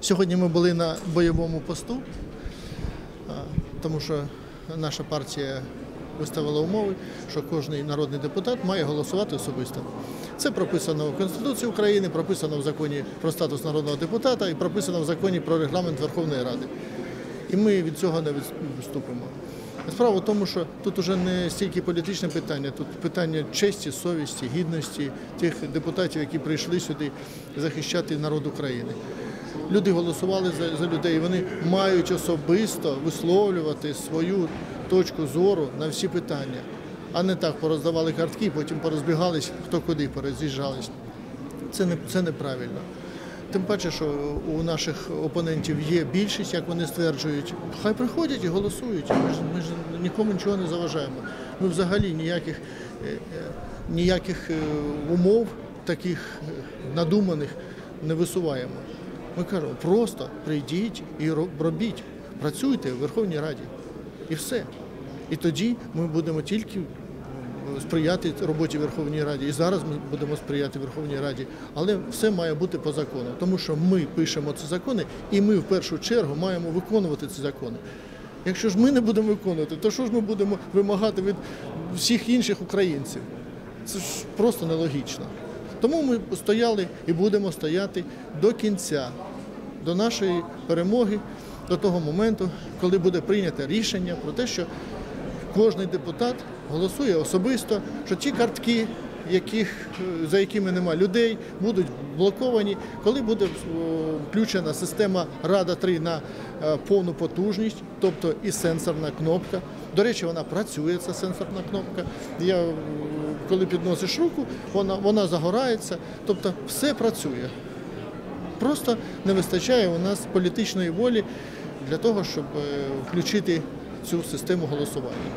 Сьогодні ми були на бойовому посту, тому що наша партія виставила умови, що кожен народний депутат має голосувати особисто. Це прописано в Конституції України, прописано в законі про статус народного депутата і прописано в законі про регламент Верховної Ради. І ми від цього не відступимо. Справа в тому, що тут уже не стільки політичне питання, тут питання честі, совісті, гідності тих депутатів, які прийшли сюди захищати народ України. Люди голосували за, за людей, вони мають особисто висловлювати свою точку зору на всі питання, а не так пороздавали картки, потім порозбігались, хто куди пороз'їжджались. Це не це неправильно. Тим паче, що у наших опонентів є більшість, як вони стверджують. Хай приходять і голосують. Ми ж, ми ж нікому нічого не заважаємо. Ми взагалі ніяких, е, е, ніяких е, умов таких надуманих не висуваємо. Ми кажемо, просто прийдіть і робіть, працюйте в Верховній Раді. І все. І тоді ми будемо тільки сприяти роботі Верховній Раді. І зараз ми будемо сприяти Верховній Раді. Але все має бути по закону, тому що ми пишемо ці закони, і ми в першу чергу маємо виконувати ці закони. Якщо ж ми не будемо виконувати, то що ж ми будемо вимагати від всіх інших українців? Це ж просто нелогічно. Тому ми стояли і будемо стояти до кінця, до нашої перемоги, до того моменту, коли буде прийнято рішення про те, що кожний депутат голосує особисто, що ті картки, яких, е, за якими нема людей, будуть блоковані, коли буде е, включена система Рада 3 на е, повну потужність, тобто і сенсорна кнопка. До речі, вона працює, ця сенсорна кнопка. Я, коли підносиш руку, вона, вона загорається, тобто все працює. Просто не вистачає у нас політичної волі для того, щоб включити цю систему голосування.